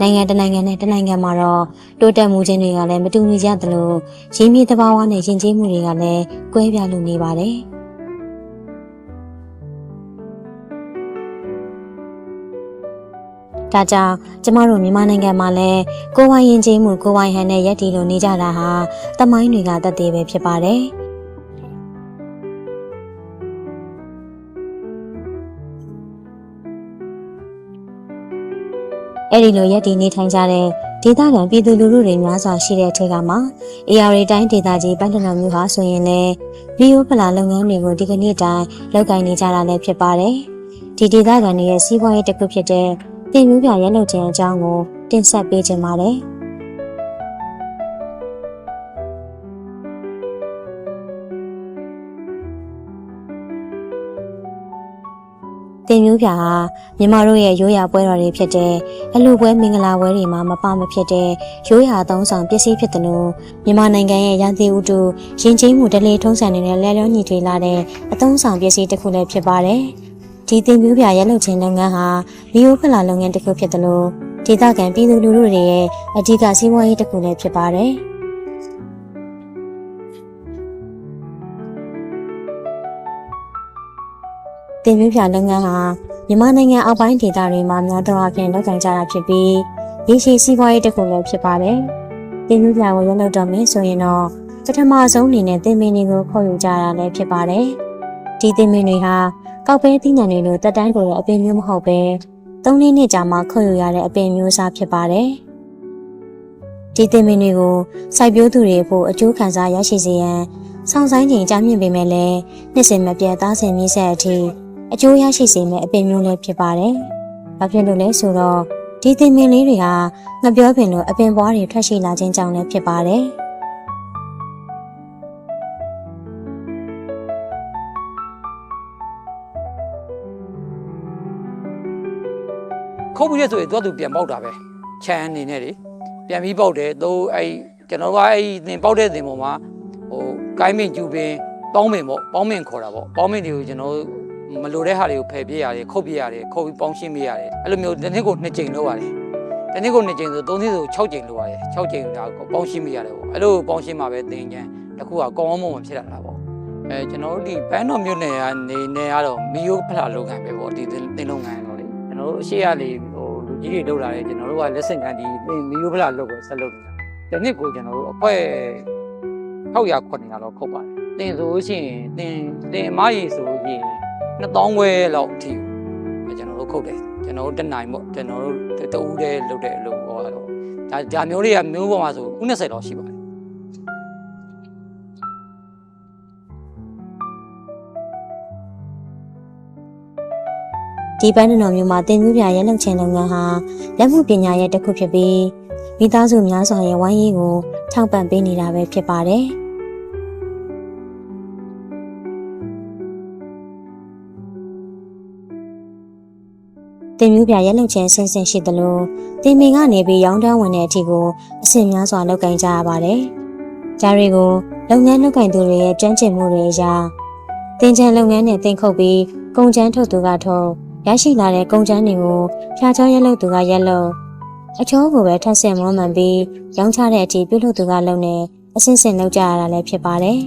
နိုင်ငံတစ်နိုင်ငံနဲ့တစ်နိုင်ငံမှာတော့တိုးတက်မှုချင်းတွေကလည်းမတူညီကြသလိုရင်းမြစ်တဘာဝနဲ့ယဉ်ကျေးမှုတွေကလည်းကွဲပြားလို့နေပါတယ်။ဒါကြောင့်ကျမတို့မြန်မာနိုင်ငံမှာလည်းကိုယ်ပိုင်ယဉ်ကျေးမှုကိုယ်ပိုင်ဟန်နဲ့ရက်တည်လို့နေကြတာဟာတမိုင်းတွေကတတ်သေးပဲဖြစ်ပါတယ်။ အဲ့ဒီလိုရက်တည်နေထိုင်ကြတဲ့ဒေသခံပြည်သူလူထုတွေများစွာရှိတဲ့အထက်ကမှာ AR တိုင်းဒေသကြီးပန်းတနော်မျိုးဟာဆိုရင်လည်းဗီယိုဖလာလုပ်ငန်းတွေကိုဒီကနေ့တိုင်လုပ်ကိုင်နေကြတာလည်းဖြစ်ပါတယ်။ဒီဒေသခံတွေရဲ့စီးပွားရေးတစ်ခုဖြစ်တဲ့တင်မျိုးပြရဲလုပ်ခြင်းအကြောင်းကိုတင်ဆက်ပေးခြင်းပါတယ်။ တင်မျိုးပြာဟာမြန်မာတို့ရဲ့ရိုးရာပွဲတော်တွေဖြစ်တဲ့အလူပွဲမင်္ဂလာပွဲတွေမှာမပမဖြစ်တဲ့ရိုးရာအသုံးဆောင်ပစ္စည်းဖြစ်တယ်လို့မြန်မာနိုင်ငံရဲ့ရာသီဥတုရင်ကျေးမှုဒလေထုံးစံတွေနဲ့လဲလျောညီထွေလာတဲ့အသုံးဆောင်ပစ္စည်းတစ်ခုလည်းဖြစ်ပါတယ်။ဒီတင်မျိုးပြရဲလုပ်ခြင်းလုပ်ငန်းဟာဗီယိုဖလာလုပ်ငန်းတစ်ခုဖြစ်တယ်လို့ဒေသခံပြည်သူလူထုတွေရဲ့အဓိကစီးပွားရေးတစ်ခုလည်းဖြစ်ပါတယ်။ တင်မျိုးပြလုပ်ငန်းဟာမြန်မာနိုင်ငံအောက်ပိုင်းဒေသတွေမှာများသောအားဖြင့်လုပ်ကိုင်ကြတာဖြစ်ပြီးရေရှည်စီးပွားရေးတစ်ခုလည်းဖြစ်ပါတယ်။တင်မျိုးပြကိုရလုပ်တော့မယ်ဆိုရင်တော့ပထမဆုံးအနေနဲ့တင်မင်းတွေကိုခေါ်ယူကြတာလည်းဖြစ်ပါတယ်။ဒီတင်မင်းတွေဟာကောက်ပဲသီးနှံတွေလိုတက်တန်းကိုအပင်မျိုးမဟုတ်ပဲသုံးလေးနှစ်ကြာမှခေါ်ယူရတဲ့အပင်မျိုးစားဖြစ်ပါတယ်။ဒီတင်မင်းတွေကိုစိုက်ပျိုးသူတွေဖို့အကျိုးခံစားရရှိစေရန်ဆောင်ဆိုင်ချိန်ကြာမြင့်ပေမဲ့လည်းနှစ်စဉ်မပြတ်သားစဉ်မြင့်ဆက်အထိ အကျိုးရရှိစေမယ့်အပင်မျိုးလည်းဖြစ်ပါတယ်။ဘာဖြစ်လို့လဲဆိုတော့ဒီသင်ပင်လေးတွေဟာငပြောပင်လိုအပင်ပွားတွေထွက်ရှိလာခြင်းကြောင့်လည်းဖြစ်ပါတယ်။ခုတ်ပြီးတဲ့ဆိုရင်သူကသူပြန်ပေါက်တာပဲခြံအနေနဲ့လေပြန်ပြီးပေါက်တယ်သို့အဲ့ကျွန်တော်ကအဲ့သင်ပေါက်တဲ့သင်ပေါ်မှာဟိုကိုင်းမင်ကျူပင်ပေါင်းမင်ပေါ့ပေါင်းမင်ခေါ်တာပေါ့ပေါင်းမင်တွေကိုကျွန်တော် မလိုတဲ့ဟာတွေကိုဖယ်ပြရတယ်ခုတ်ပြရတယ်ခုတ်ပြီးပေါင်းရှင်းပြရတယ်အဲ့လိုမျိုးတစ်နှစ်ကိုနှစ်ကြိမ်လုပ်ရတယ်တစ်နှစ်ကိုနှစ်ကြိမ်ဆိုသုံးနှစ်ဆို6ကြိမ်လုပ်ရတယ်6ကြိမ်ဒါကိုပေါင်းရှင်းပြရတယ်ပေါ့အဲ့လိုပေါင်းရှင်းမှပဲသင်ချမ်းတစ်ခုကကောင်းအောင်မဖြစ်လာတာပေါ့အဲကျွန်တော်တို့ဒီဘန်းတော်မြို့နယ်ကနေနေရတော့မီယိုဖလာလုပ်ငန်းပဲပေါ့ဒီသင်လုပ်ငန်းတော့လေကျွန်တော်တို့အရှိရလေးဟိုလူကြီးတွေလုပ်လာတယ်ကျွန်တော်တို့ကလက်စင်ကန်ဒီမီယိုဖလာလုပ်ကိုဆက်လုပ်နေတာဒီနှစ်ကိုကျွန်တော်တို့အခွဲ600 900တော့ခုတ်ပါတယ်တင်ဆိုရှင်တင်တင်အမကြီးဆိုရင် 2000ခွဲလောက်အထိကျွန်တော်တို့ခုတ်တယ်ကျွန်တော်တို့တက်နိုင်ပေါ့ကျွန်တော်တို့တဦးတည်းလုပ်တဲ့အလုပ်ဟောတော့ဒါဒါမျိုးတွေကမျိုးပေါ်မှာဆိုဥ20လောက်ရှိပါတယ်ဒီပန်းတနော်မျိုးမှာတင်မျိုးပြရဲလုပ်ခြင်းလုပ်ငန်းဟာလက်မှုပညာရဲ့တစ်ခုဖြစ်ပြီးမိသားစုများစွာရဲ့ဝိုင်းရေးကိုထောက်ပံ့ပေးနေတာပဲဖြစ်ပါတယ်။ တင်မျိုးပြရဲလုပ်ခြင်းဆင်းဆင်းရှိသလိုတင်မင်ကနေပြီးရောင်းတန်းဝင်တဲ့အထိကိုအဆင့်များစွာလုပ်ကင်ကြရပါတယ်။ဂျာရီကိုလုပ်ငန်းလုပ်ကင်သူတွေရဲ့ကြမ်းကျင်မှုတွေအရာတင်ချန်လုပ်ငန်းနဲ့တင်ခုတ်ပြီးကုန်ကျန်းထုတ်သူကထုတ်ရရှိလာတဲ့ကုန်ကျန်းတွေကိုဖြာချောရက်လုပ်သူကရက်လုပ်အချောကိုပဲထပ်ဆင့်မောမှန်ပြီးရောင်းချတဲ့အထိပြုလုပ်သူကလုပ်နေအစင်းစင်လုပ်ကြရတာလည်းဖြစ်ပါတယ်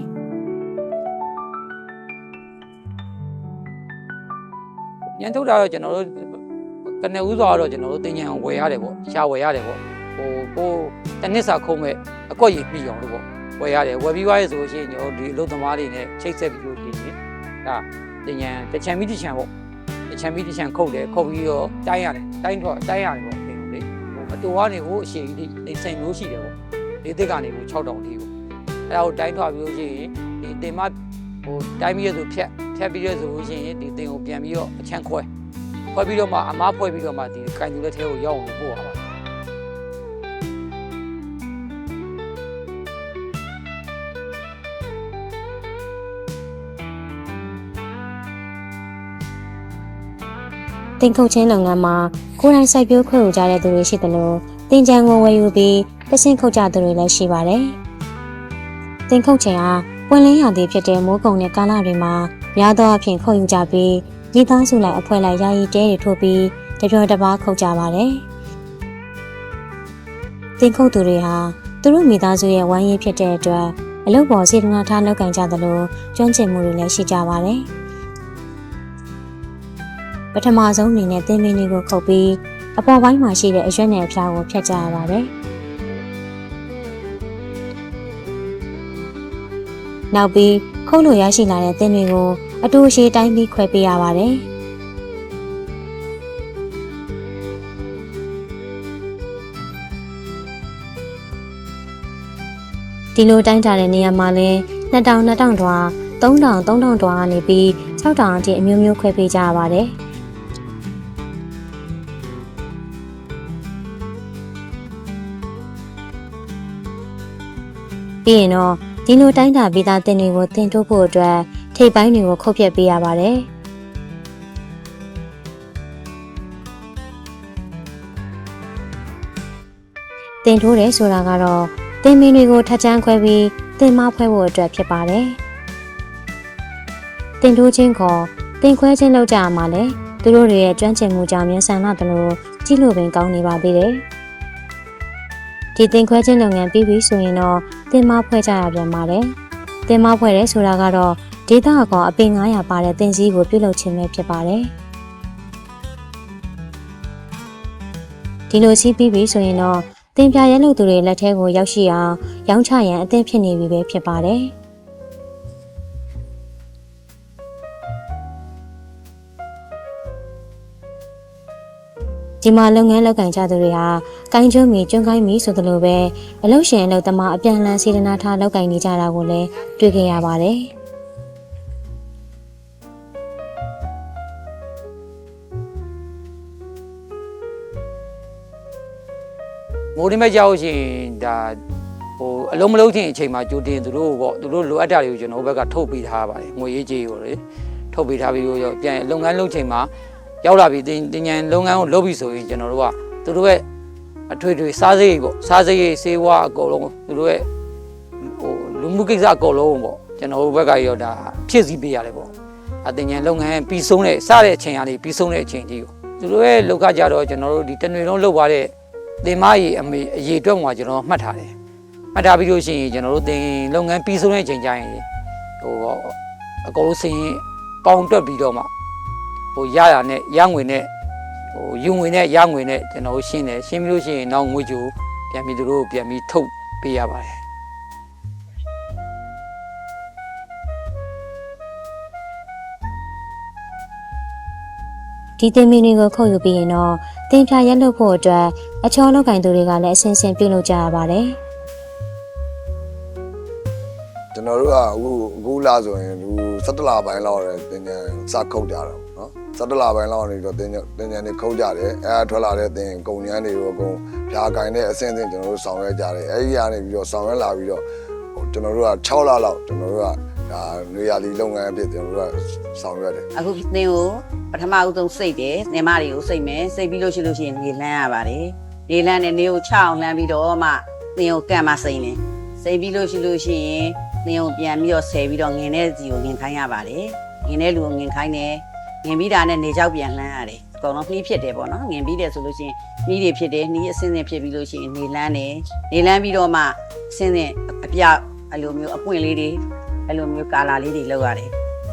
ညံထုတ်တာတော့ကျွန်တော်တို့ ကနဦးဆိုတော့ကျွန်တော်တို့တင်ញံဝယ်ရတယ်ပေါ့ရှာဝယ်ရတယ်ပေါ့ဟိုကိုတနစ်စာခုံးမဲ့အကွက်ရည်ပြီးအောင်လို့ပေါ့ဝယ်ရတယ်ဝယ်ပြီးွားရဆိုလို့ရှိရင်ကျွန်တော်ဒီအလုပ်သမားတွေနဲ့ချိတ်ဆက်ပြီးလို့ရှိရင်ဒါတင်ញံတချံပြီးတချံပေါ့တချံပြီးတချံခုတ်တယ်ခုတ်ပြီးတော့တိုင်းရတယ်တိုင်းတော့တိုင်းရတယ်ပေါ့တင်လို့လေဟိုအတူကနေဟိုအရှိန်ကြီးနေစိန်လို့ရှိတယ်ပေါ့ဒီတစ်ကနေဟို6000ထိပေါ့အဲ့ဒါကိုတိုင်းထွားပြီးလို့ရှိရင်ဒီတင်မဟိုတိုင်းပြီးရဆိုဖြတ်ဖြတ်ပြီးရဆိုလို့ရှိရင်ဒီတင်ကိုပြန်ပြီးတော့အချမ်းခွဲ ခွဲပြီးတော့မှအမားဖွဲ့ပြီးတော့မှဒီကန်ယူလက်ထဲကိုရောက်အောင်ပို့ရပါတယ်တင်ခုတ်ချင်းလုပ်ငန်းမှာကိုယ်တိုင်စိုက်ပျိုးခွင့်ယူကြတဲ့သူတွေရှိသလိုတင်ကြံကိုဝယ်ယူပြီးတဆင့်ခုတ်ကြသူတွေလည်းရှိပါတယ်။တင်ခုတ်ချင်းဟာပွင့်လင်းရာသီဖြစ်တဲ့မိုးကုံတဲ့ကာလတွေမှာများသောအားဖြင့်ခုတ်ယူကြပြီး မိသားစုလိုက်အဖွဲ့လိုက်ယာယီတဲတွေထိုးပြီးတပြောတပားခုတ်ကြပါတယ်။တင်ခုတ်သူတွေဟာသူတို့မိသားစုရဲ့ဝမ်းရည်ဖြစ်တဲ့အတွက်အလုပ်ပေါ်စေတနာထားလုပ်ကင်ကြသလိုကျွမ်းကျင်မှုတွေလည်းရှိကြပါတယ်။ပထမဆုံးအနေနဲ့တင်မင်းတွေကိုခုတ်ပြီးအပေါ်ပိုင်းမှာရှိတဲ့အရွက်နဲ့အဖျားကိုဖြတ်ကြရပါတယ်။နောက်ပြီးခုတ်လို့ရရှိလာတဲ့တင်တွေကို အတူရှိတိုင်းပြီးခွဲပေးရပါတယ်။ဒီလိုတိုင်းထားတဲ့နေရာမှာလဲ2000 2000တွာ3000 3000တွာကနေပြီး6000အထိအမျိုးမျိုးခွဲပေးကြရပါတယ်ပြီးရင်တော့ဒီလိုတိုင်းတာပြီးသားတင်တွေကိုတင်ထုတ်ဖို့အတွက် ထိပ်ပိုင်းတွေကိုခုတ်ပြက်ပေးရပါတယ်တင်ထိုးတယ်ဆိုတာကတော့တင်မင်းတွေကိုထပ်ချမ်းခွဲပြီးတင်မဖွဲဖို့အတွက်ဖြစ်ပါတယ်တင်ထိုးခြင်းကောတင်ခွဲခြင်းလောက်ကြရမှာလေသူတို့တွေရဲ့ကျွမ်းကျင်မှုကြောင့်မြန်ဆန်လာတယ်လို့ကြည့်လို့ပင်ကောင်းနေပါသေးတယ်ဒီတင်ခွဲခြင်းလုပ်ငန်းပြီးပြီဆိုရင်တော့တင်မဖွဲကြရပြန်ပါတယ်တင်မဖွဲတယ်ဆိုတာကတော့ ဒေတာကောအပင်900ပါတဲ့တင်စည်းကိုပြုတ်လုပ်ခြင်းပဲဖြစ်ပါတယ်ဒီလိုစီးပြီးပြီဆိုရင်တော့တင်ပြရဲလို့သူတွေလက်ထဲကိုရောက်ရှိအောင်ရောင်းချရန်အသင့်ဖြစ်နေပြီပဲဖြစ်ပါတယ်ဒီမှာလုပ်ငန်းလုပ်ကင်ကြသူတွေဟာကိုင်းကျွမ်းမီကျွန်းကိုင်းမီဆိုသလိုပဲအလုပ်ရှင်အလုပ်သမားအပြန်အလှန်စေတနာထားလုပ်ကင်နေကြတာကိုလည်းတွေ့ခဲ့ရပါတယ်။ မိုးရင်းမဲ့ကြောက်ရှင်ဒါဟိုအလုံးမလုံးချင်းအချိန်မှာကြိုတင်သူတို့ပေါ့သူတို့လိုအပ်တာတွေကိုကျွန်တော်ဘက်ကထုတ်ပေးထားပါတယ်ငွေရေးကြေးကိုလေထုတ်ပေးထားပြီးတော့ပြန်လုပ်ငန်းလုပ်ချိန်မှာရောက်လာပြီးတင်တင်ញံလုပ်ငန်းကိုလုပ်ပြီဆိုရင်ကျွန်တော်တို့ကသူတို့ရဲ့အထွေထွေစားစိတ်ပေါ့စားစိတ်စေဝါအကုန်လုံးသူတို့ရဲ့ဟိုလူမှုကိစ္စအကုန်လုံးပေါ့ကျွန်တော်တို့ဘက်ကရောဒါဖြည့်ဆည်းပေးရတယ်ပေါ့အတင်ញံလုပ်ငန်းပြီးဆုံးတဲ့စတဲ့အချိန်ကနေပြီးဆုံးတဲ့အချိန်ကြီးကိုသူတို့ရဲ့လောက်ကကြတော့ကျွန်တော်တို့ဒီတနွေလုံးလုပ်သွားတဲ့ သင်မကြီးအမေအရေးအတွက်မှာကျွန်တော်မှတ်ထားတယ်မှတ်ထားပြီးလို့ရှိရင်ကျွန်တော်တို့သင်လုပ်ငန်းပြီးဆုံးတဲ့အချိန်ကျရင်ဟိုအကုန်လုံးစင်ပေါင်းတွက်ပြီးတော့မှဟိုရရနဲ့ရငွေနဲ့ဟိုယူငွေနဲ့ရငွေနဲ့ကျွန်တော်ရှင်းတယ်ရှင်းပြီးလို့ရှိရင်နောက်ငွေကြိုပြန်ပြီးသူတို့ပြန်ပြီးထုတ်ပေးရပါတယ်ဒီတင်မင်းတွေကိုခုတ်ယူပြီးရင်တော့တင်ဖြာရက်လုပ်ဖို့အတွက် အချောလောက်ကင်သူတွေကလည်းအစင်စင်ပြုတ်လုပ်ကြရပါတယ်ကျွန်တော်တို့ကအခုအခုလာဆိုရင်ဒီ17လပိုင်းလောက်ရယ်တင်ညာစခုတ်ကြတော့နော်17လပိုင်းလောက်နေတော့တင်ညာတင်ညာနေခုတ်ကြတယ်အဲထွက်လာတဲ့တင်ကုံညမ်းတွေကိုအကုန်ဖြာကင်တဲ့အစင်းစင်းကျွန်တော်တို့ဆောင်ရွက်ကြတယ်အဲဒီကနေပြီးတော့ဆောင်ရွက်လာပြီးတော့ဟိုကျွန်တော်တို့က6လလောက်ကျွန်တော်တို့ကဒါနေရာလီလုပ်ငန်းအဖြစ်ကျွန်တော်တို့ကဆောင်ရွက်တယ်အခုသင်ကိုပထမဦးဆုံးစိတ်တယ်နေမတွေကိုစိတ်မယ်စိတ်ပြီးလို့ရှိလို့ရှိရင်နေလန်းရပါတယ် နေလန်းနဲ့နေကိုချအောင်လန်းပြီးတော့မှသင်ကိုကန့်မစိမ့်တယ်စိတ်ပြီးလို့ရှိလို့ရှိရင်သင်ကိုပြန်ပြီးတော့ဆယ်ပြီးတော့ငင်တဲ့စီကိုငင်ခိုင်းရပါတယ်ငင်တဲ့လူကိုငင်ခိုင်းတယ်ငင်ပြီးတာနဲ့နေကြောက်ပြန်လှမ်းရတယ်အကုန်လုံးနှီးဖြစ်တယ်ပေါ့နော်ငင်ပြီးတယ်ဆိုလို့ရှိရင်နှီးတွေဖြစ်တယ်နှီးအစင်းစင်းဖြစ်ပြီးလို့ရှိရင်နေလန်းတယ်နေလန်းပြီးတော့မှအစင်းစင်းအပြောက်အဲ့လိုမျိုးအပွင့်လေးတွေအဲ့လိုမျိုးကာလာလေးတွေလောက်ရတယ်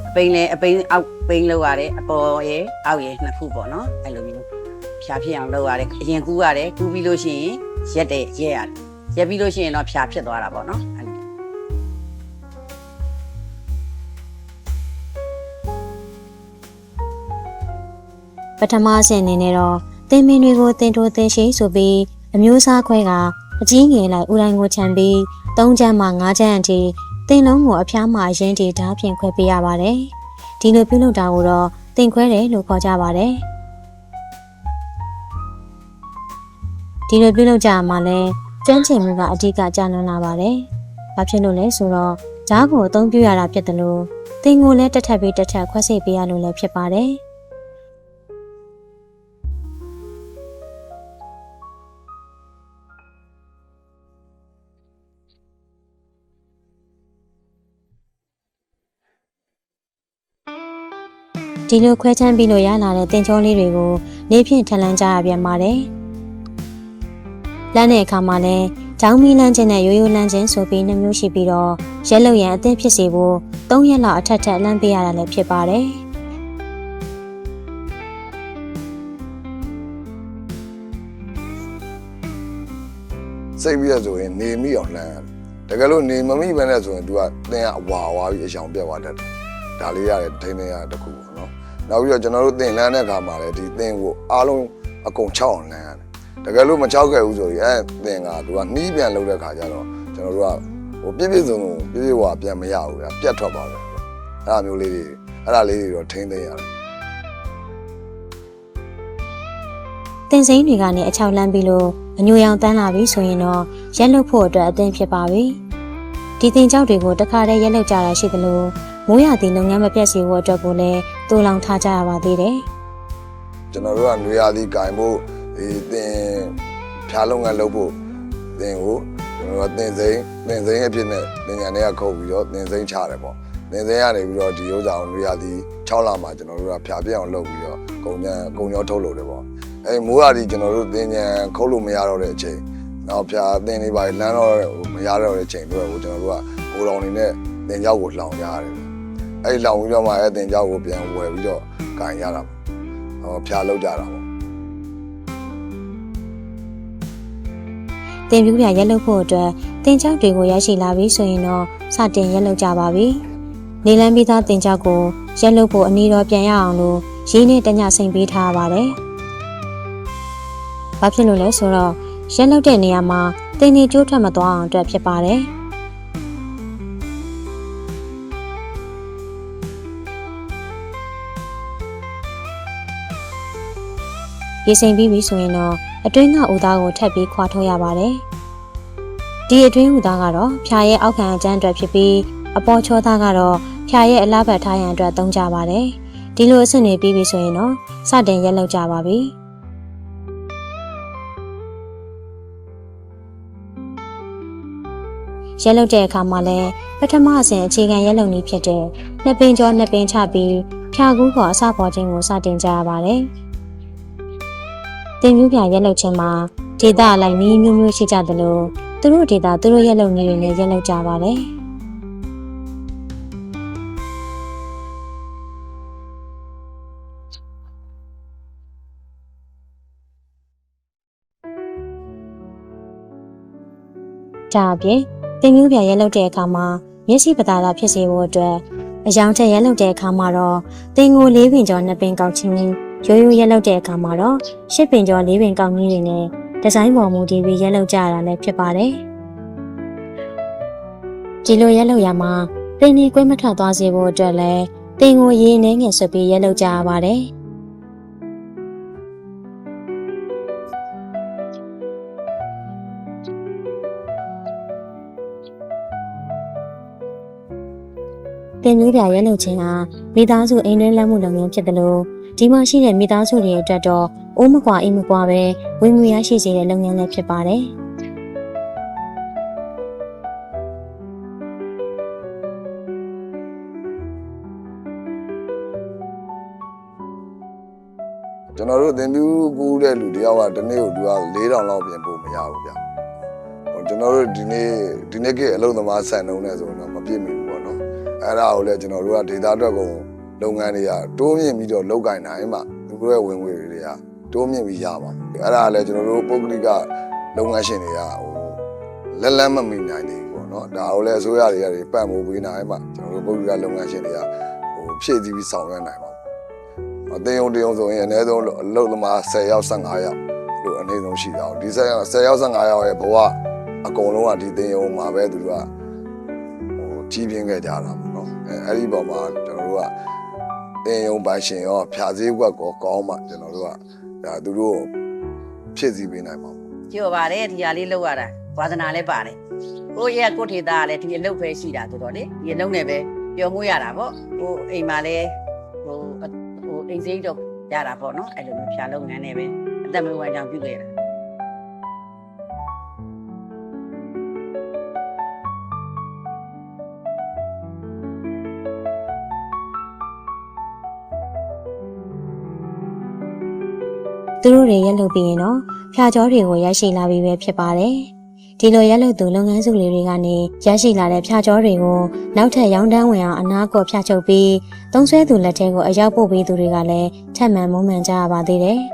အပိန်လဲအပိန်အောက်ပိန်လောက်ရတယ်အပေါ်ရဲ့အောက်ရဲ့နှစ်ခုပေါ့နော်အဲ့လိုမျိုး ဖြာဖြစ်အောင်လုပ်ရတယ်အရင်ကူးရတယ်ကူးပြီးလို့ရှိရင်ရက်တဲ့ရက်ရတယ်ရက်ပြီးလို့ရှိရင်တော့ဖြာဖြစ်သွားတာပေါ့နော်အဲ့လိုပထမဆင့်အနေနဲ့တော့တင်မင်းတွေကိုတင်ထိုးတင်ရှိဆိုပြီးအမျိုးအစားခွဲကအကြီးငယ်လိုက်ဥတိုင်းကိုခြံပြီး၃ချမ်းမှ၅ချမ်းအထိတင်လုံးကိုအဖျားမှအရင်တီဓာတ်ဖြင့်ခွဲပေးရပါတယ်ဒီလိုပြုလုပ်တာကိုတော့တင်ခွဲတယ်လို့ခေါ်ကြပါတယ် ဒီလိုပြုလုပ်ကြမှာလဲကျွမ်းကျင်မှုကအဓိကကြာလွန်လာပါတယ်ဘာဖြစ်လို့လဲဆိုတော့ဂျားကိုအသုံးပြုရတာဖြစ်တယ်လို့တင်ကိုလည်းတစ်ထပ်ပြီးတစ်ထပ်ခွဲစိတ်ပေးရလို့လည်းဖြစ်ပါတယ်ဒီလိုခွဲချမ်းပြီးလို့ရလာတဲ့တင်ချောလေးတွေကိုနေဖြင့်ထလန်းကြရပြန်ပါတယ် လမ်းတဲ့အခါမှာလည်းဂျောင်းမီလမ်းချင်းနဲ့ရိုးရိုးလမ်းချင်းဆိုပြီးနှစ်မျိုးရှိပြီးတော့ရက်လုတ်ရန်အသင့်ဖြစ်စေဖို့၃ရက်လောက်အထက်ထက်လမ်းပေးရတာလည်းဖြစ်ပါတယ်။စိတ်ပြီးရဆိုရင်နေမိအောင်လှမ်းရတယ်တကယ်လို့နေမမိပဲနဲ့ဆိုရင် तू ကသင်ကအဝါဝါပြီးအရှောင်ပြတ်သွားတတ်တယ်ဒါလေးရတယ်ထိန်းသိမ်းရတဲ့တစ်ခုပေါ့နော်နောက်ပြီးတော့ကျွန်တော်တို့သင်လန်းတဲ့အခါမှာလည်းဒီသင်ကိုအားလုံးအကုန်ချောက်အောင်လှမ်းရ တယ်တကယ်လို့မချောက်ခဲ့ဘူးဆိုရင်အဲသင်က तू ကနှီးပြန်လုပ်တဲ့ခါကျတော့ကျွန်တော်တို့ကဟိုပြည့်ပြည့်စုံစုံပြည့်ပြည့်ဝဝပြန်မရဘူးဗျာပြတ်ထွက်သွားတယ်အဲ့ဒါမျိုးလေးတွေအဲ့ဒါလေးတွေတော့ထိန်းသိမ်းရတယ်တင်စိမ့်တွေကနေအချောက်လန်းပြီးလို့အညိုရောင်တန်းလာပြီဆိုရင်တော့ရက်လုတ်ဖို့အတွက်အသင့်ဖြစ်ပါပြီ။ဒီတင်ကြောက်တွေကိုတခါတည်းရက်လုတ်ကြတာရှိသလိုမိုးရသည့်လုပ်ငန်းမပြတ်စေဖို့အတွက်ကိုလည်းတူလောင်ထားကြရပါသေးတယ်ကျွန်တော်တို့ကနွေရာသီကင်ဖို့ ဒီသင်ဖြားလုံးကလုပ်ဖို့သင်ကိုကျွန်တော်တို့ကသင်စိမ့်သင်စိမ့်အဖြစ်နဲ့သင်ညာတွေကခုတ်ပြီးတော့သင်စိမ့်ချတယ်ပေါ့သင်စိမ့်ကနေပြီးတော့ဒီဥစ္စာကိုနွေရာသီ6လမှာကျွန်တော်တို့ကဖြားပြအောင်လုပ်ပြီးတော့ကုံညာကုံရောထုတ်လုပ်တယ်ပေါ့အဲမိုးရာသီကျွန်တော်တို့သင်ညာခုတ်လို့မရတော့တဲ့အချိန်နောက်ဖြားသင်လေးပါလမ်းတော့မရတော့တဲ့အချိန်တို့ကိုကျွန်တော်တို့ကကိုတော်နေနဲ့သင်ကြောက်ကိုလှောင်ရတယ်အဲဒီလှောင်ပြီးတော့မှအဲသင်ကြောက်ကိုပြန်ဝယ်ပြီးတော့ကင်ရတာပေါ့ဟောဖြားလောက်ကြတာပေါ့။ တင်ပြူပြရက်လုတ်ဖို့အတွက်တင်ကြောက်တွေကိုရရှိလာပြီဆိုရင်တော့စတင်ရက်လုတ်ကြပါပြီ။နေလန်းပြီးသားတင်ကြောက်ကိုရက်လုတ်ဖို့အနည်းတော့ပြန်ရအောင်လို့ရင်းနဲ့တညစိမ့်ပေးထားရပါတယ်။ဘာဖြစ်လို့လဲဆိုတော့ရက်လုတ်တဲ့နေရာမှာတင်နေကျိုးထွက်မသွားအောင်အတွက်ဖြစ်ပါတယ်။ရေစိမ်ပြီးပြီဆိုရင်တော့ အတွင်းကဥသားကိုထပ်ပြီးခွာထုတ်ရပါတယ်။ဒီအတွင်းဥသားကတော့ဖြာရဲ့အောက်ခံအကျန်းအတွက်ဖြစ်ပြီးအပေါ်ချောသားကတော့ဖြာရဲ့အလားပတ်ထားရန်အတွက်သုံးကြပါတယ်။ဒီလိုအဆင့်တွေပြီးပြီဆိုရင်တော့စတင်ရက်လောက်ကြပါပြီ။ရက်လောက်တဲ့အခါမှာလည်းပထမအဆင့်အခြေခံရက်လောက်နည်းဖြစ်တဲ့နှစ်ပင်ကျော်နှစ်ပင်ချပြီးဖြာကူးကအစပေါ်ခြင်းကိုစတင်ကြရပါတယ်။ တင်မျိုးပြရက်လောက်ခြင်းမှာဒေတာလိုက်နည်းမျိုးမျိုးရှိကြသလိုသူတို့ဒေတာသူတို့ရက်လောက်နည်းတွေနဲ့ရက်လောက်ကြပါတယ်။ဒါအပြင်တင်မျိုးပြရက်လောက်တဲ့အခါမှာမျက်စိပတာလာဖြစ်စေဖို့အတွက်အယောင်ထက်ရက်လောက်တဲ့အခါမှာတော့တင်ကိုလေးပင်ကျော်နှစ်ပင်ကောက်ခြင်း ရိုးရိုးရက်လောက်တဲ့အခါမှာတော့ရှစ်ပင်ကျော်လေးပင်ကောက်နည်းတွေနဲ့ဒီဇိုင်းပေါ်မူတည်ပြီးရက်လောက်ကြရတာလည်းဖြစ်ပါတယ်။ဒီလိုရက်လောက်ရမှာတင်ဒီကွင်းမထွက်သွားစေဖို့အတွက်လည်းတင်ကိုရေနှင်းငယ်ဆွပြီးရက်လောက်ကြရပါတယ်။တင်မျိုးပြရဲလုပ်ခြင်းဟာမိသားစုအိမ်တွင်းလက်မှုလုပ်ငန်းဖြစ်တယ်လို့ ဒီမှာရှိတဲ့မိသားစုတွေအတွက်တော့အိုးမကွာအိမ်မကွာပဲဝင်ငွေရရှိစေတဲ့လုပ်ငန်းလည်းဖြစ်ပါတယ်။ကျွန်တော်တို့သင်ပြူကူးတဲ့လူတယောက်ကတစ်နေ့ကိုသူက4000လောက်ပြင်ဖို့မရဘူးဗျဟိုကျွန်တော်တို့ဒီနေ့ဒီနေ့ကအလုပ်သမားဆန်နှုံးနေဆိုတော့မပြည့်မီဘူးပေါ့နော်အဲ့ဒါကိုလည်းကျွန်တော်တို့ကဒေတာအတွက်ကုန် လုပ်ငန်းတွေကတိုးမြင့်ပြီးတော့လောက်ကင်နိုင်မှသူတို့ရဲ့ဝင်ငွေတွေကတိုးမြင့်ပြီးရပါအဲ့ဒါကလည်းကျွန်တော်တို့ပုဂ္ဂလိကလုပ်ငန်းရှင်တွေကဟိုလက်လက်မမီနိုင်သေးဘူးပေါ့နော်ဒါကိုလည်းအစိုးရတွေကပတ်မိုးပေးနိုင်မှကျွန်တော်တို့ပုဂ္ဂလိကလုပ်ငန်းရှင်တွေကဟိုဖြည့်ဆည်းပြီးဆောင်ရွက်နိုင်ပါအသိယုံတယုံဆိုရင်အနည်းဆုံးအလုပ်သမား10ယောက်15ယောက်လို့အနည်းဆုံးရှိတာ။ဒီ10ယောက်10ယောက်15ယောက်ရဲ့ဘဝအကုန်လုံးကဒီသိယုံမှာပဲသူတို့ကဟိုကြီးပြင်းခဲ့ကြတာပေါ့နော်။အဲအဲ့ဒီပေါ်မှာကျွန်တော်တို့က သိယုံပိုင်ရှင်ရောဖြာစည်းကွက်ကောကောင်းမှကျွန်တော်တို့ကဒါသူတို့ဖြစ်စည်းပေးနိုင်မှာပေါ့ကြော်ပါတယ်ဒီဟာလေးလောက်ရတာဝါသနာလည်းပါတယ်ကိုယ့်ရဲ့ကိုယ့်ထေသားကလည်းဒီအလုပ်ပဲရှိတာဆိုတော့လေဒီအလုပ်နဲ့ပဲပျော်မှုရတာပေါ့ဟိုအိမ်မှာလည်းဟိုအဟိုအိမ်စိမ်းတော့ရတာပေါ့နော်အဲ့လိုမျိုးဖြာလုပ်ငန်းနဲ့ပဲအသက်မွေးဝမ်းကြောင်းပြုခဲ့တာ သူတို့တွေရက်လုပ်ပြီးရင်တော့ဖြာကျော်တွေကိုရရှိလာပြီးပဲဖြစ်ပါတယ်။ဒီလိုရက်လို့သူလုပ်ငန်းစုလေးတွေကနေရရှိလာတဲ့ဖြာကျော်တွေကိုနောက်ထပ်ရောင်းတန်းဝင်အောင်အနာကောဖြာချုပ်ပြီးသုံးဆွဲသူလက်ထဲကိုအရောက်ပို့ပေးသူတွေကလည်းထပ်မံမုံမှန်ကြရပါသေးတယ်။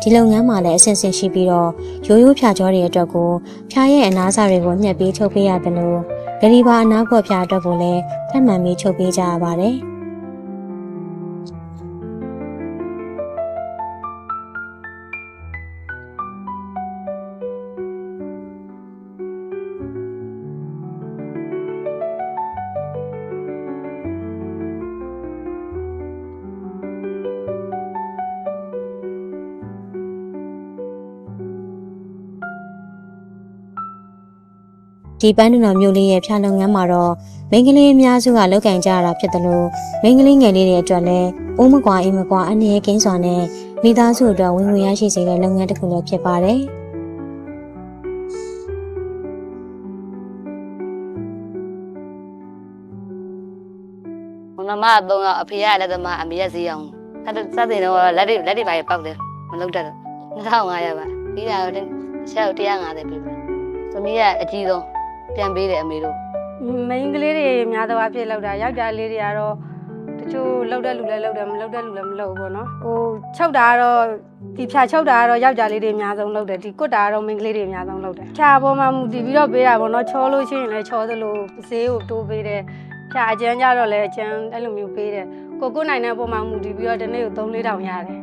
ဒီလုပ်ငန်းမှာလည်းအဆင့်ဆင့်ရှိပြီးတော့ရိုးရိုးဖြာကျော်တွေအတွက်ကိုဖြာရဲ့အနာစာတွေကိုညှက်ပြီးထုတ်ပေးရတယ်လို့ဂရီဘာအနာကောဖြာအတွက်ကိုလည်းထပ်မံပြီးချုပ်ပေးကြရပါတယ်။ ဒီပန်းတနော်မျိုးလေးရဲ့ဖြာလုပ်ငန်းမှာတော့မိန်းကလေးအများစုကလောက်ကင်ကြရတာဖြစ်တယ်လို့မိန်းကလေးငယ်လေးတွေအတွက်လည်းအိုးမကွာအိမ်မကွာအနေနဲ့ကင်းစွာနဲ့မိသားစုအတွက်ဝင်ငွေရရှိစေတဲ့လုပ်ငန်းတစ်ခုလည်းဖြစ်ပါတယ်။မမက3ယောက်အဖေကလည်းသမားအမေကဈေးအောင်စတဲ့စတဲ့တော့လက်တွေလက်တွေပါရပောက်တယ်မလုပ်တတ်တော့2500ပါပြီးတာတော့ဆက်150ပေးပါသမီးကအကြီးဆုံး ပြန်ပေးတယ်အမေတို့မိန်းကလေးတွေများသောအားဖြင့်လောက်တာယောက်ျားလေးတွေကတော့တချို့လောက်တဲ့လူလည်းလောက်တယ်မလောက်တဲ့လူလည်းမလောက်ဘူးပေါ့နော်ဟိုချုပ်တာကတော့ဒီဖြာချုပ်တာကတော့ယောက်ျားလေးတွေအများဆုံးလောက်တယ်ဒီကွတ်တာကတော့မိန်းကလေးတွေအများဆုံးလောက်တယ်ဖြာပေါ်မှာမူတည်ပြီးတော့ပေးတာပေါ့နော်ချောလို့ရှိရင်လည်းချောသလိုဈေးကိုတိုးပေးတယ်ဖြာအကျန်းကြတော့လည်းအကျန်းအဲ့လိုမျိုးပေးတယ်ကိုကိုနိုင်တဲ့ပုံမှာမူတည်ပြီးတော့ဒီနေ့ကို3 4တောင်ရတယ်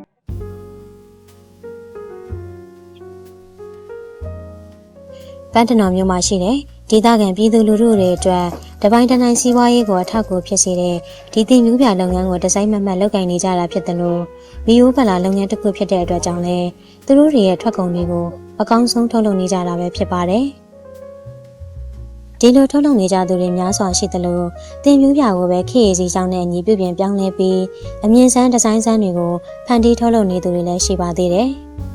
ပန်းတနော်မျိုးမှာရှိတဲ့ ဒေသခံပြည်သူလူထုတွေအတွက်တပိုင်းတစ်နိုင်စီးပွားရေးကိုအထောက်အကူဖြစ်စေတဲ့ဒီတင်မျိုးပြလုပ်ငန်းကိုဒီဇိုင်းမမတ်လုပ်ကိုင်နေကြတာဖြစ်တယ်လို့မီယိုးပလာလုပ်ငန်းတစ်ခုဖြစ်တဲ့အတွက်ကြောင့်လဲသူတို့တွေရဲ့ထွက်ကုန်တွေကိုအကောင်းဆုံးထုတ်လုပ်နေကြတာပဲဖြစ်ပါတယ်ဒီလိုထုတ်လုပ်နေကြသူတွေများစွာရှိသလိုတင်မျိုးပြကိုပဲခေတ်စီကြောင်းနဲ့အညီပြုပြင်ပြောင်းလဲပြီးအမြင့်ဆန်းဒီဇိုင်းဆန်းတွေကိုဖန်တီးထုတ်လုပ်နေသူတွေလည်းရှိပါသေးတယ်ကျ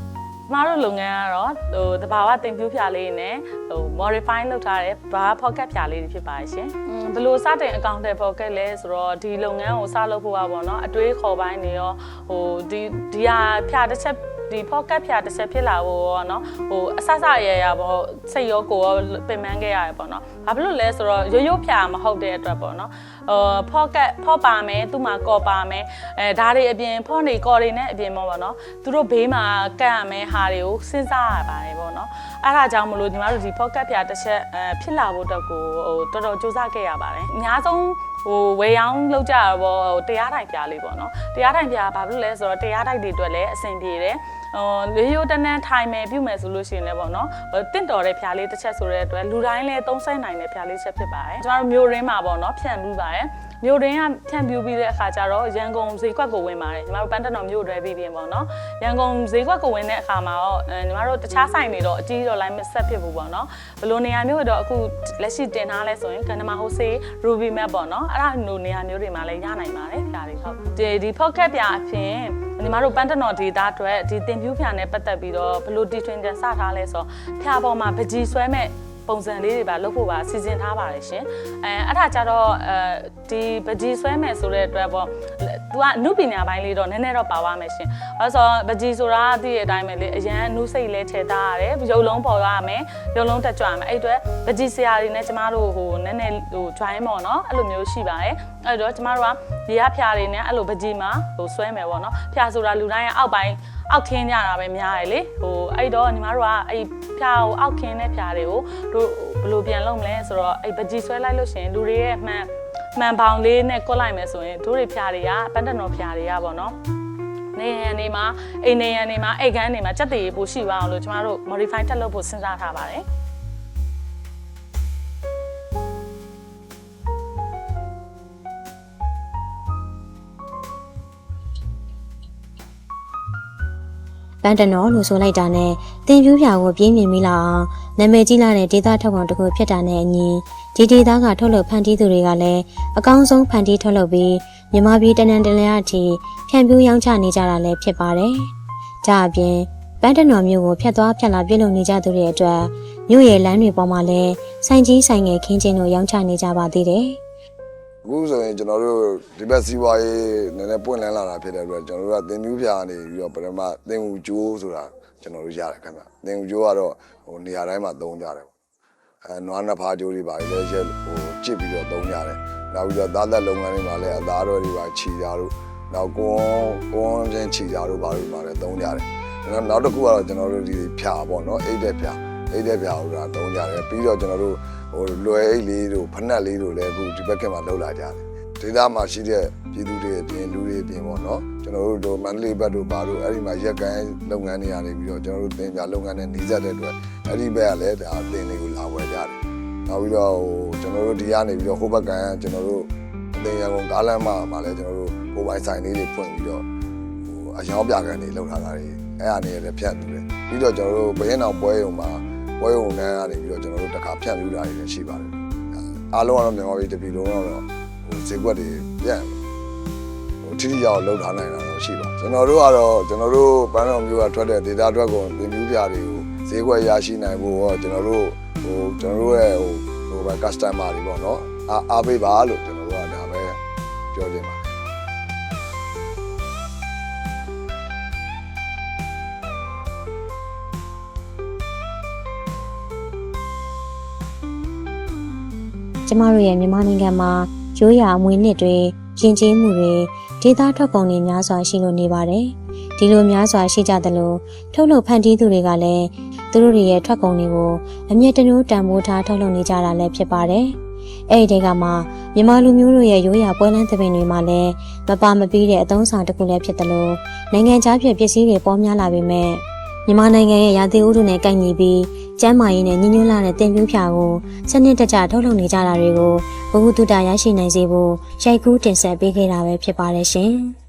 မတို့လုပ်ငန်းကတော့ဟိုတဘာဝတင်ပြူးဖြာလေးနဲ့ဟို modify လုပ်ထားတဲ့ဘာ pocket ဖြာလေးတွေဖြစ်ပါရှင်။อืมဘယ်လိုစတင်အကောင့်တဲ့ pocket လဲဆိုတော့ဒီလုပ်ငန်းကိုစလုပ်ဖို့ပါပေါ့နော်အတွေးခေါ်ပိုင်းနေရောဟိုဒီဒီဟာဖြာတစ်ချက် ဒီ pocket ဖြာတစ်ချက်ဖြစ်လာဖို့ရောเนาะဟိုအဆဆအရရပေါ့စိတ်ရောကိုယ်ရောပင်ပန်းခဲ့ရတယ်ပေါ့နော်။ဘာဖြစ်လို့လဲဆိုတော့ရိုးရိုးဖြာမဟုတ်တဲ့အတွက်ပေါ့နော်။ဟို pocket ဖော့ပါမယ်သူ့မှာကော်ပါမယ်အဲဒါတွေအပြင်ဖော့နေကော်တွေနဲ့အပြင်ပေါ့ပေါ့နော်။သူတို့ဘေးမှာကတ်ရမယ်ဟာတွေကိုစဉ်းစားရပါတယ်ပေါ့နော်။ အဲ့ဒါကြောင့်မလို့ညီမတို့ဒီ pocket ဖြာတစ်ချက်အဲဖြစ်လာဖို့အတွက်ကိုဟိုတော်တော်စူးစမ်းခဲ့ရပါတယ်။အများဆုံးဟိုဝယ်ရောင်းလောက်ကြတော့ပေါ့ဟိုတရားထိုင်ပြားလေးပေါ့နော်တရားထိုင်ပြားဘာဖြစ်လို့လဲဆိုတော့တရားထိုက်တွေအတွက်လည်းအဆင်ပြေတယ်ဟိုလေးရိုးတန်းတန်းထိုင်မယ်ပြုမယ်ဆိုလို့ရှိရင်လည်းပေါ့နော်ဟိုတင့်တော်တဲ့ဖြားလေးတစ်ချက်ဆိုတဲ့အတွက်လူတိုင်းလည်းသုံးဆိုင်နိုင်တဲ့ဖြားလေးချက်ဖြစ်ပါတယ်ကျွန်တော်တို့မျိုးရင်းမှာပေါ့နော်ဖြန့်ပြီးပါတယ် မြို့ရင်းကဖြန့်ပြူပြီးတဲ့အခါကျတော့ရန်ကုန်ဈေးကွက်ကိုဝင်ပါတယ်ညီမတို့ပန်းတက်တော်မြို့တွဲပြီးပြင်ပေါ့နော်ရန်ကုန်ဈေးကွက်ကိုဝင်တဲ့အခါမှာတော့အဲညီမတို့တခြားဆိုင်တွေတော့အကြီးတော့ line မဆက်ဖြစ်ဘူးပေါ့နော်ဘလို့နေရာမျိုးတော့အခုလက်ရှိတင်ထားလဲဆိုရင်ကန္နမဟိုဆေး ruby map ပေါ့နော်အဲ့ဒါလိုနေရာမျိုးတွေမှာလည်းရနိုင်ပါတယ်ဖြာတွေဟုတ်ဒီဒီ pocket ပြအဖြစ်ညီမတို့ပန်းတက်တော်ဒေတာအတွက်ဒီတင်ပြူးဖြာနဲ့ပတ်သက်ပြီးတော့ဘလို့တီထွင်ကြစထားလဲဆိုတော့ဖြာပေါ်မှာပကြီးဆွဲမဲ့ ပုံစံလေးတွေပါလုပ်ဖို့ပါစီစဉ်ထားပါတယ်ရှင်အဲအဲ့ဒါကြတော့အဲဒီပကြီးဆွဲမယ်ဆိုတဲ့အတွက်ပေါ့ तू ကအမှုပညာပိုင်းလေးတော့နည်းနည်းတော့ပါသွားမယ်ရှင်အဲဆိုတော့ပကြီးဆိုတာသိတဲ့အတိုင်းပဲလေအရန်အမှုစိတ်လဲထည့်ထားရတယ်ရုပ်လုံးပေါ်ရမယ်ရုပ်လုံးတက်ကြွရမယ်အဲ့အတွက်ပကြီးဆရာတွေနဲ့ကျမတို့ဟိုနည်းနည်းဟို join ပေါ့နော်အဲ့လိုမျိုးရှိပါတယ်အဲ့တော့ကျမတို့ကဒီရဖြာတွေနဲ့အဲ့လိုပကြီးမှာဟိုဆွဲမယ်ပေါ့နော်ဖြာဆိုတာလူတိုင်းရဲ့အောက်ပိုင်းအောက်ခင်းကြတာပဲများရယ်လေဟိုအဲ့တော့ညီမတို့ကအဲ့ဖြာကိုအောက်ခင်းတဲ့ဖြာတွေကိုတို့ဘယ်လိုပြန်လုပ်မလဲဆိုတော့အဲ့ပကြီးဆွဲလိုက်လို့ရှိရင်လူတွေရဲ့မှန် မှန်ပေါင်လေးနဲ့ကွက်လိုက်မယ်ဆိုရင်တို့တွေဖြာတွေကပန်းတနော်ဖြာတွေကပေါ့နော်နေရန်နေမှာအိမ်နေရန်နေမှာအိတ်ကန်းနေမှာစက်တည်ပို့ရှိပါအောင်လို့ကျမတို့ modify တက်လုပ်ဖို့စဉ်းစားထားပါတယ်ပန်းတနော်လို့ဆိုလိုက်တာနဲ့တင်ပြူးပြာကိုပြင်းမြင်မိလာအောင်နာမည်ကြီးလာတဲ့ဒေတာထုတ်ကုန်တစ်ခုဖြစ်တာနဲ့အညီ ဒီဒေတာကထုတ်လုပ်ဖန်တီးသူတွေကလည်းအကောင်းဆုံးဖန်တီးထုတ်လုပ်ပြီးမြန်မာပြည်တနန်တလျာအထိဖြန့်ပြူးရောင်းချနေကြတာလည်းဖြစ်ပါတယ်။ကြအပြင်ပန်းတနော်မျိုးကိုဖျက်သွားဖျက်လာပြုလုပ်နေကြသူတွေအတွက်မြို့ရဲ့လမ်းတွေပေါ်မှာလည်းစိုင်ကြီးဆိုင်ငယ်ခင်းချင်းတို့ရောင်းချနေကြပါသေးတယ်။အခုဆိုရင်ကျွန်တော်တို့ဒီဘက်စီးပွားရေးနည်းနည်းပွင့်လန်းလာတာဖြစ်တဲ့အတွက်ကျွန်တော်တို့ကသင်မြူးပြာနေပြီးတော့ပထမသင်ဦးကျိုးဆိုတာကျွန်တော်တို့ရတယ်ခင်ဗျသင်ဦးကျိုးကတော့ဟိုနေရာတိုင်းမှာသုံးကြတယ်ပေါ့ အဲနွားနှစ်ဖားကျိုးတွေပါလေရက်ဟိုကြစ်ပြီးတော့သုံးကြတယ်နောက်ပြီးတော့သားသက်လုပ်ငန်းတွေမှာလည်းအသားတော်တွေပါခြီတာတို့နောက်ကွန်းကွန်းချင်းခြီတာတို့ပါလို့မှာလည်းသုံးကြတယ်နောက်နောက်တစ်ခုကတော့ကျွန်တော်တို့ဒီဖြာပေါ့နော်အိတ်တဲ့ဖြာအိတ်တဲ့ဖြာဟိုတာသုံးကြတယ်ပြီးတော့ကျွန်တော်တို့ဟိုလွယ်အိတ်လေးတို့ဖက်နှက်လေးတို့လည်းအခုဒီဘက်ကမှာလောက်လာကြတယ် ဒေသမှာရှိတဲ့ပြည်သူတွေအပြင်လူတွေအပြင်ပေါ့နော်ကျွန်တော်တို့တို့မန္တလေးဘက်တို့ပါတို့အဲ့ဒီမှာရက်ကန်လုပ်ငန်းတွေရနေပြီးတော့ကျွန်တော်တို့တင်ပြလုပ်ငန်းနဲ့နှီးစပ်တဲ့အတွက်အဲ့ဒီဘက်ကလည်းဒါအတင်တွေကိုလာဝယ်ကြတယ်နောက်ပြီးတော့ဟိုကျွန်တော်တို့ဒီကနေပြီးတော့ဟိုဘက်ကန်ကျွန်တော်တို့အတင်ရကုန်ကားလမ်းမှာမှာလည်းကျွန်တော်တို့ဟိုဘိုင်းဆိုင်လေးတွေဖွင့်ပြီးတော့ဟိုအယောင်ပြကန်တွေလုပ်ထားတာတွေအဲ့အားနေလည်းဖြတ်ပြီးတယ်ပြီးတော့ကျွန်တော်တို့ဘရင်အောင်ပွဲရုံမှာပွဲရုံတန်းကနေပြီးတော့ကျွန်တော်တို့တစ်ခါဖြတ်ပြီးတာတွေလည်းရှိပါတယ်အားလုံးကတော့မြန်မာပြည်တပြည်လုံးတော့ဟို ဈေးကွက်တွေပြန်ဟိုထိထိရောက်လောက်ထားနိုင်တာတော့ရှိပါကျွန်တော်တို့ကတော့ကျွန်တော်တို့ပန်းတော်မျိုးကထွက်တဲ့ data အတွက်ကိုသင်ပြူပြတွေကိုဈေးကွက်ရရှိနိုင်ဖို့ရောကျွန်တော်တို့ဟိုကျွန်တော်တို့ရဲ့ဟိုဟိုပဲ customer တွေပေါ့နော်အားအားပေးပါလို့ကျွန်တော်တို့ကဒါပဲပြောချင်ပါတယ်ကျမတို့ရဲ့မြန်မာနိုင်ငံမှာ ရိုးရာအမွေနှစ်တွေယဉ်ကျေးမှုတွေဒေသထွက်ကုန်တွေများစွာရှိလို့နေပါတယ်။ဒီလိုများစွာရှိကြသလိုထုတ်လုပ်ဖန်တီးသူတွေကလည်းသူတို့တွေရဲ့ထွက်ကုန်တွေကိုအမြင့်တနိုးတန်ဖိုးထားထုတ်လုပ်နေကြတာလည်းဖြစ်ပါတယ်။အဲ့ဒီတဲကမှမြန်မာလူမျိုးတို့ရဲ့ရိုးရာပွဲလမ်းသဘင်တွေမှာလည်းမပါမပြီးတဲ့အသုံးဆောင်တစ်ခုလည်းဖြစ်တယ်လို့နိုင်ငံခြားပြည်ပစ္စည်းတွေပေါ်များလာပေမဲ့မြန်မာနိုင်ငံရဲ့ရာသီဥတုနဲ့ကိုက်ညီပြီး ကျန်းမာရေးနဲ့ညီညွတ်လာတဲ့တင်ပြူဖြာကိုစနစ်တကျထုတ်လုပ်နေကြတာတွေကိုဘဝတုတ္တရရှိနိုင်စေဖို့ရိုက်ကူးတင်ဆက်ပေးခဲ့တာပဲဖြစ်ပါတယ်ရှင်။